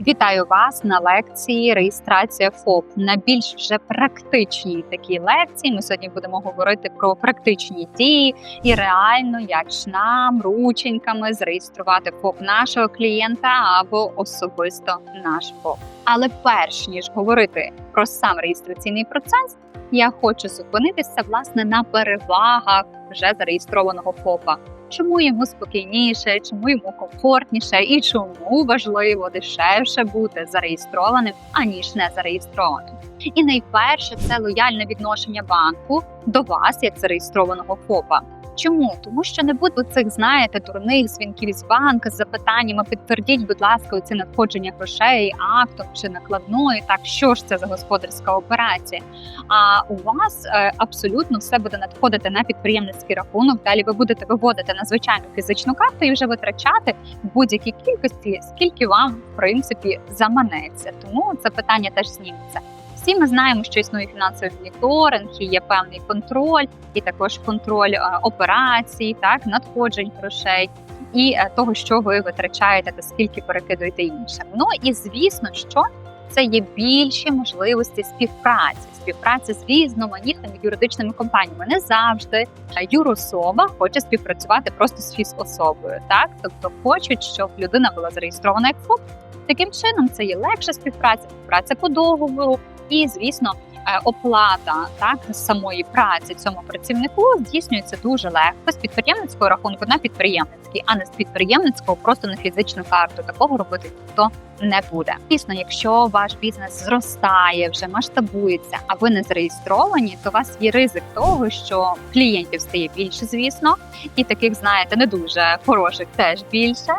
Вітаю вас на лекції реєстрація ФОП. На більш вже практичній такій лекції. Ми сьогодні будемо говорити про практичні дії і реально, як ж нам рученьками зареєструвати ФОП нашого клієнта або особисто наш ФОП. Але перш ніж говорити про сам реєстраційний процес, я хочу зупинитися власне на перевагах вже зареєстрованого ФОПа чому йому спокійніше, чому йому комфортніше і чому важливо дешевше бути зареєстрованим аніж не зареєстрованим. І найперше це лояльне відношення банку до вас як зареєстрованого ФОПа. Чому? Тому що не буде цих, знаєте, дурних дзвінків із банка з запитаннями. Підтвердіть, будь ласка, ці надходження грошей актом чи накладною. Так що ж це за господарська операція? А у вас е, абсолютно все буде надходити на підприємницький рахунок. Далі ви будете виводити на звичайну фізичну карту і вже витрачати в будь-якій кількості, скільки вам в принципі заманеться. Тому це питання теж зніметься. Всі ми знаємо, що існує фінансовий моніторинг, і є певний контроль, і також контроль е, операцій, так надходжень грошей і е, того, що ви витрачаєте та скільки перекидуєте іншим. Ну і звісно, що це є більші можливості співпраці, співпраці з різноманітними юридичними компаніями. Не завжди е, юрособа хоче співпрацювати просто з фізособою, так тобто хочуть, щоб людина була зареєстрована як ФОП. Таким чином це є легша співпраця, співпраця по договору, і звісно. Е, оплата так самої праці цьому працівнику здійснюється дуже легко з підприємницького рахунку на підприємницький, а не з підприємницького просто на фізичну карту. Такого робити ніхто не буде. Звісно, якщо ваш бізнес зростає, вже масштабується, а ви не зареєстровані, то у вас є ризик того, що клієнтів стає більше, звісно, і таких знаєте не дуже хороших теж більше.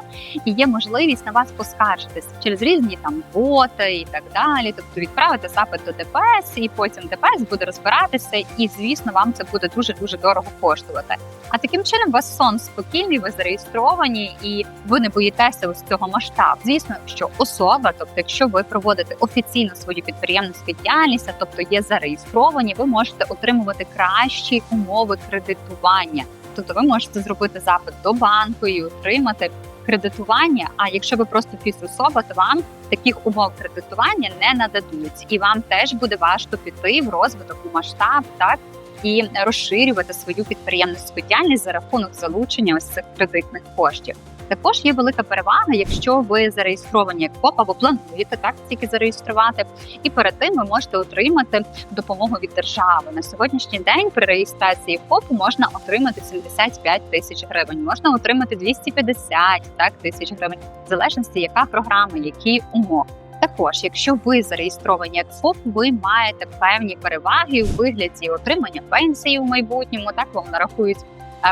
І є можливість на вас поскаржитися через різні там боти і так далі. Тобто відправити запит до ДПС, і потім ДПС буде розбиратися, і звісно, вам це буде дуже дуже дорого коштувати. А таким чином у вас сон спокійний, ви зареєстровані, і ви не боїтеся ось цього масштабу. Звісно, що особа, тобто, якщо ви проводите офіційно свою підприємницьку діяльність, тобто є зареєстровані, ви можете отримувати кращі умови кредитування. Тобто, ви можете зробити запит до банку і отримати кредитування. А якщо ви просто фізособа, то вам таких умов кредитування не нададуть, і вам теж буде важко піти в розвиток у масштаб, так і розширювати свою підприємницьку діяльність за рахунок залучення ось цих кредитних коштів. Також є велика перевага, якщо ви зареєстровані як ФОП або плануєте так тільки зареєструвати, і перед тим ви можете отримати допомогу від держави на сьогоднішній день. При реєстрації ФОПу можна отримати 75 тисяч гривень, можна отримати 250 так тисяч гривень, в залежності, яка програма, які умови. Також, якщо ви зареєстровані як ФОП, ви маєте певні переваги у вигляді отримання пенсії у майбутньому. Так вам нарахують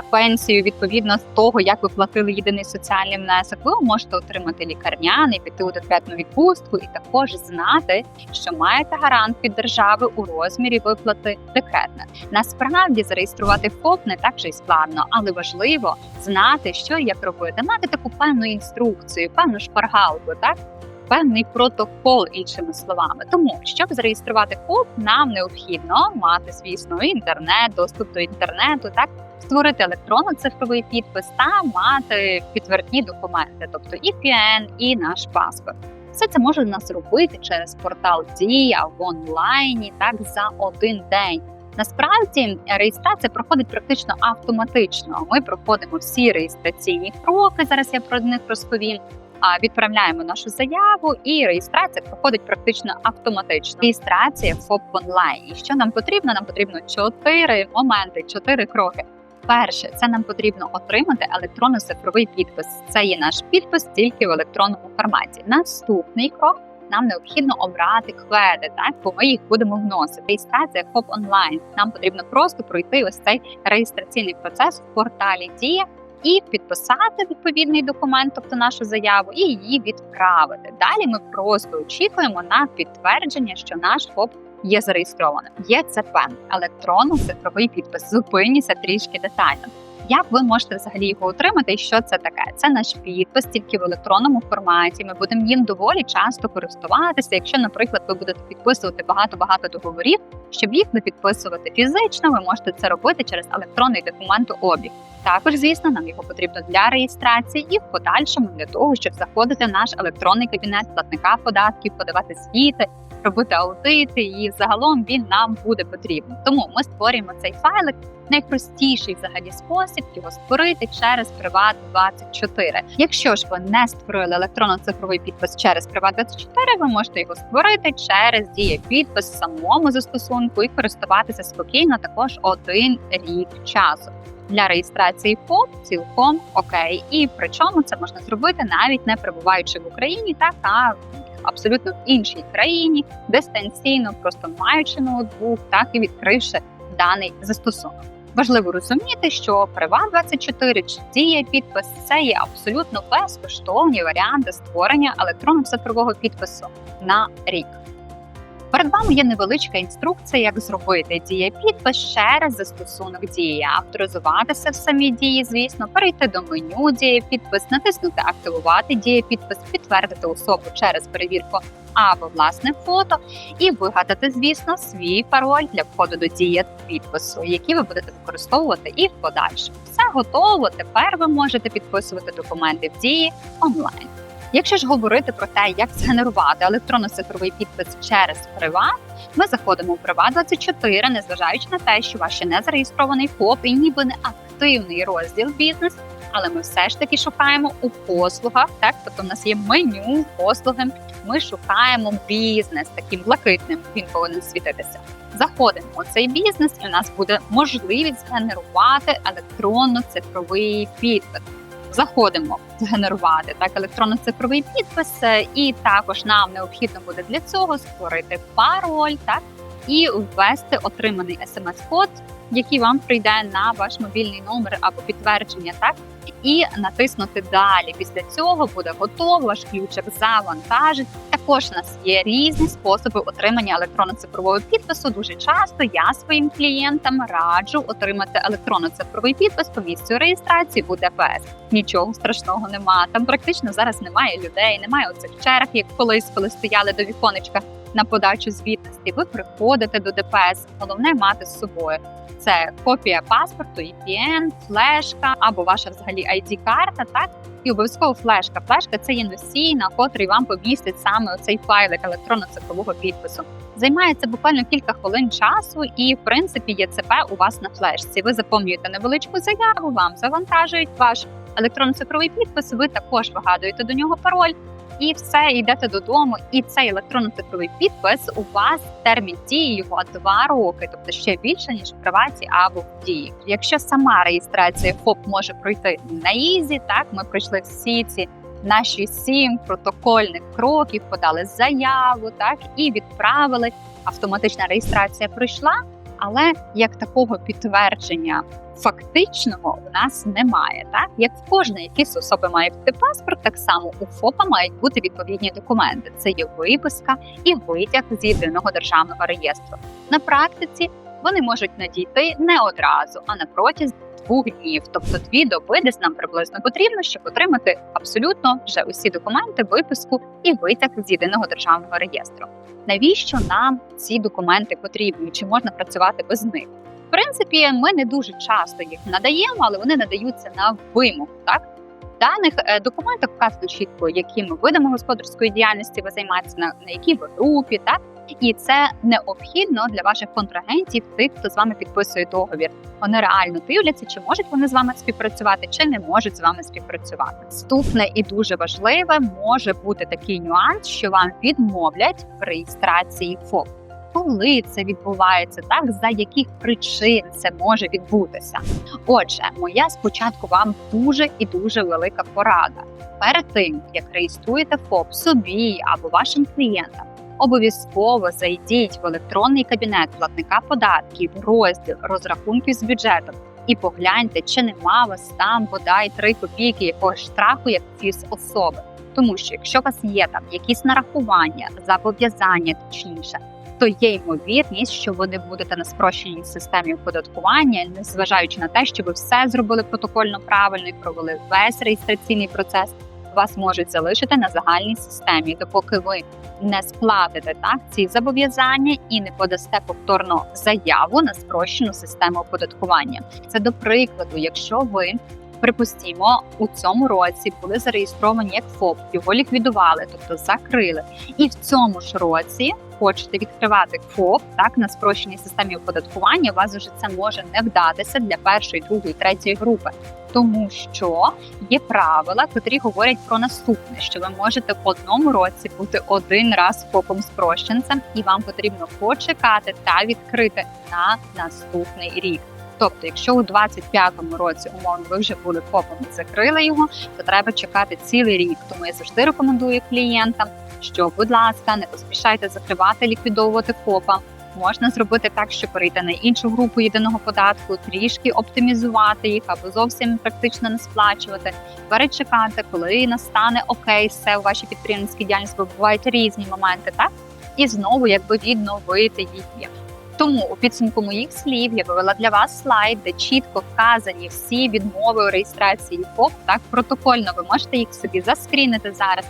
пенсію відповідно з того, як ви платили єдиний соціальний внесок, ви можете отримати лікарняний, піти у декретну відпустку і також знати, що маєте гарант від держави у розмірі виплати декретне. Насправді зареєструвати ФОП не так же й складно, але важливо знати, що і як робити, мати таку певну інструкцію, певну шпаргалку, так. Певний протокол, іншими словами, тому щоб зареєструвати ФОП, нам необхідно мати, звісно, інтернет, доступ до інтернету, так створити електронно-цифровий підпис та мати підтвердні документи, тобто і ПІН, і наш паспорт. Все це можна зробити через портал Дія в онлайні, так за один день. Насправді реєстрація проходить практично автоматично. Ми проходимо всі реєстраційні кроки. Зараз я про них розповім. Відправляємо нашу заяву, і реєстрація проходить практично автоматично. Реєстрація ФОП в онлайні. Що нам потрібно? Нам потрібно чотири моменти, чотири кроки. Перше, це нам потрібно отримати електронно-цифровий підпис. Це є наш підпис тільки в електронному форматі. Наступний крок. Нам необхідно обрати кведи, так бо ми їх будемо вносити. Реєстрація ФОП онлайн. Нам потрібно просто пройти ось цей реєстраційний процес в порталі Дія і підписати відповідний документ, тобто нашу заяву, і її відправити. Далі ми просто очікуємо на підтвердження, що наш ФОП є зареєстровано. Є ЦП електронний цифровий підпис. Зупиніться трішки детально. Як ви можете взагалі його отримати? І що це таке? Це наш підпис тільки в електронному форматі. Ми будемо їм доволі часто користуватися. Якщо, наприклад, ви будете підписувати багато-багато договорів, щоб їх не підписувати фізично, ви можете це робити через електронний документообіг. Також, звісно, нам його потрібно для реєстрації і в подальшому для того, щоб заходити в наш електронний кабінет платника податків, подавати звіти, робити аудити, і загалом він нам буде потрібен. Тому ми створюємо цей файлик. Найпростіший взагалі спосіб його створити через Privat 24 Якщо ж ви не створили електронно-цифровий підпис через Privat 24 ви можете його створити через дія підпис самому застосунку і користуватися спокійно також один рік часу. Для реєстрації ФОП цілком окей, і причому це можна зробити навіть не перебуваючи в Україні, так а абсолютно в іншій країні, дистанційно, просто маючи ноутбук, так і відкривши даний застосунок. Важливо розуміти, що Privat 24 чи дія підпис це є абсолютно безкоштовні варіанти створення електронно-цифрового підпису на рік. Перед вами є невеличка інструкція, як зробити дія підпис через застосунок дії, авторизуватися в самій дії, звісно, перейти до меню дія підпис, натиснути Активувати дія підпис, підтвердити особу через перевірку або власне фото, і вигадати, звісно, свій пароль для входу до дії підпису, який ви будете використовувати і в подальшому. Все готово. Тепер ви можете підписувати документи в дії онлайн. Якщо ж говорити про те, як згенерувати електронно-цифровий підпис через Приват, ми заходимо в Приват 24 незважаючи на те, що ваш ще не зареєстрований ФОП і ніби не активний розділ бізнес, але ми все ж таки шукаємо у послугах. Так, тобто в нас є меню послуги. Ми шукаємо бізнес таким блакитним. Він повинен світитися. Заходимо у цей бізнес, і у нас буде можливість згенерувати електронно-цифровий підпис заходимо згенерувати так електронно-цифровий підпис, е, і також нам необхідно буде для цього створити пароль, так і ввести отриманий смс-код, який вам прийде на ваш мобільний номер або підтвердження, так і натиснути далі. Після цього буде готово, ваш ключик завантажить. Також у нас є різні способи отримання електронно-цифрового підпису. Дуже часто я своїм клієнтам раджу отримати електронно-цифровий підпис по місцю реєстрації у ДПС. Нічого страшного нема. Там практично зараз немає людей, немає оцих черг, як колись, коли стояли до віконечка на подачу звітності. Ви приходите до ДПС. Головне мати з собою це копія паспорту, EPN, флешка або ваша взагалі id карта так і обов'язково флешка. Флешка це є носій, на котрий вам помістить саме цей файлик електронно-цифрового підпису. Займається буквально кілька хвилин часу, і в принципі ЄЦП у вас на флешці. Ви заповнюєте невеличку заяву, вам завантажують ваш електронно-цифровий підпис. Ви також вигадуєте до нього пароль і все йдете додому. І цей електронно-цифровий підпис у вас термін дії його два роки, тобто ще більше ніж в приваті або в дії. Якщо сама реєстрація ФОП може пройти на ізі, так ми пройшли всі ці. Наші сім протокольних кроків подали заяву, так і відправили. Автоматична реєстрація пройшла, але як такого підтвердження фактичного у нас немає. Так як в кожної якісь особи має бути паспорт, так само у ФОПа мають бути відповідні документи. Це є виписка і витяг з єдиного державного реєстру. На практиці вони можуть надійти не одразу, а на протязі двох днів, тобто дві доби, десь нам приблизно потрібно, щоб отримати абсолютно вже усі документи, виписку і витяг з єдиного державного реєстру. Навіщо нам ці документи потрібні? Чи можна працювати без них? В принципі, ми не дуже часто їх надаємо, але вони надаються на вимогу. Так даних е, документах вказано чітко, якими видами господарської діяльності ви займаєтеся, на, на якій ви групі, так і це необхідно для ваших контрагентів, тих, хто з вами підписує договір. Вони реально дивляться, чи можуть вони з вами співпрацювати, чи не можуть з вами співпрацювати. Ступне і дуже важливе може бути такий нюанс, що вам відмовлять в реєстрації ФОП коли це відбувається, так за яких причин це може відбутися. Отже, моя спочатку вам дуже і дуже велика порада. Перед тим як реєструєте ФОП собі або вашим клієнтам. Обов'язково зайдіть в електронний кабінет платника податків, розділ розрахунків з бюджетом і погляньте, чи нема вас там бодай 3 копійки якогось штрафу як фіз особи. Тому що якщо у вас є там якісь нарахування, зобов'язання точніше, то є ймовірність, що ви не будете на спрощеній системі оподаткування, незважаючи на те, що ви все зробили протокольно правильно і провели весь реєстраційний процес. Вас можуть залишити на загальній системі, допоки ви не сплатите так ці зобов'язання і не подасте повторно заяву на спрощену систему оподаткування. Це до прикладу, якщо ви припустімо, у цьому році були зареєстровані як ФОП, його ліквідували, тобто закрили, і в цьому ж році хочете відкривати ФОП так на спрощеній системі оподаткування. У вас вже це може не вдатися для першої, другої, третьої групи. Тому що є правила, котрі говорять про наступне: що ви можете в одному році бути один раз ФОПом спрощенцем, і вам потрібно почекати та відкрити на наступний рік. Тобто, якщо у 25-му році умовно ви вже були ФОПом і закрили його, то треба чекати цілий рік. Тому я завжди рекомендую клієнтам, що, будь ласка, не поспішайте закривати, ліквідовувати ФОПа. Можна зробити так, що перейти на іншу групу єдиного податку, трішки оптимізувати їх або зовсім практично не сплачувати, перечекати, коли настане окей, все у вашій підприємницькій діяльності, бо бувають різні моменти, так і знову якби відновити її. Тому у підсумку моїх слів я вивела для вас слайд, де чітко вказані всі відмови у реєстрації ФОП. Так протокольно ви можете їх собі заскрінити зараз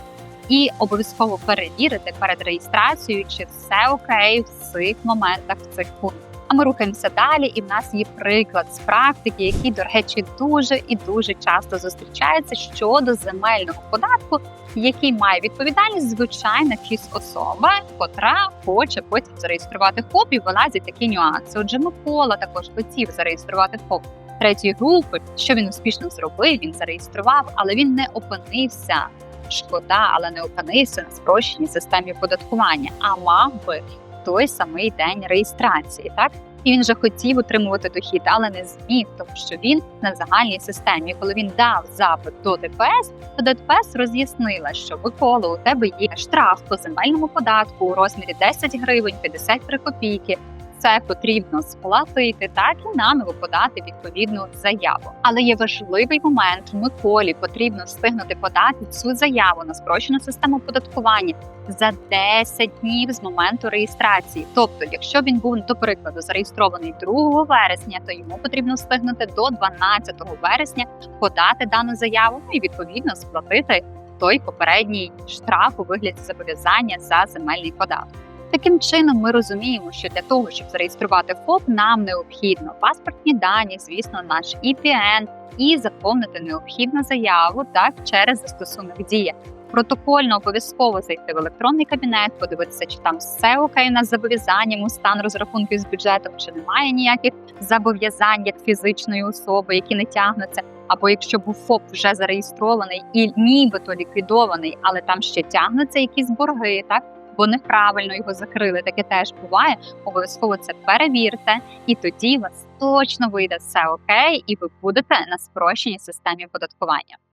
і обов'язково перевірити перед реєстрацією, чи все окей в цих моментах в цих пунктах. А ми рухаємося далі, і в нас є приклад з практики, який, до речі, дуже і дуже часто зустрічається щодо земельного податку, який має відповідальність звичайна чись особа, котра хоче потім зареєструвати ФОП і вилазять такі нюанси. Отже, Микола також хотів зареєструвати ФОП третьої групи. Що він успішно зробив? Він зареєстрував, але він не опинився. Шкода, але не опинився на спрощеній системі оподаткування, а мав би той самий день реєстрації, так і він же хотів отримувати дохід, але не зміг, тому що він на загальній системі. Коли він дав запит до ДПС, то ДПС роз'яснила, що Микола, у тебе є штраф по земельному податку у розмірі 10 гривень 53 копійки. Це потрібно сплатити, так і наново подати відповідну заяву. Але є важливий момент. Миколі потрібно встигнути подати цю заяву на спрощену систему оподаткування за 10 днів з моменту реєстрації. Тобто, якщо він був до прикладу зареєстрований 2 вересня, то йому потрібно встигнути до 12 вересня подати дану заяву і відповідно сплатити той попередній штраф у вигляді зобов'язання за земельний податок. Таким чином, ми розуміємо, що для того, щоб зареєструвати ФОП, нам необхідно паспортні дані, звісно, наш EPN і заповнити необхідну заяву так через застосунок дія. Протокольно обов'язково зайти в електронний кабінет, подивитися, чи там все окей на зобов'язанням, стан розрахунків з бюджетом, чи немає ніяких зобов'язань як фізичної особи, які не тягнуться. Або якщо був ФОП вже зареєстрований і нібито ліквідований, але там ще тягнуться якісь борги, так бо неправильно його закрили. Таке теж буває. Обов'язково це перевірте, і тоді у вас точно вийде все окей, і ви будете на спрощеній системі оподаткування.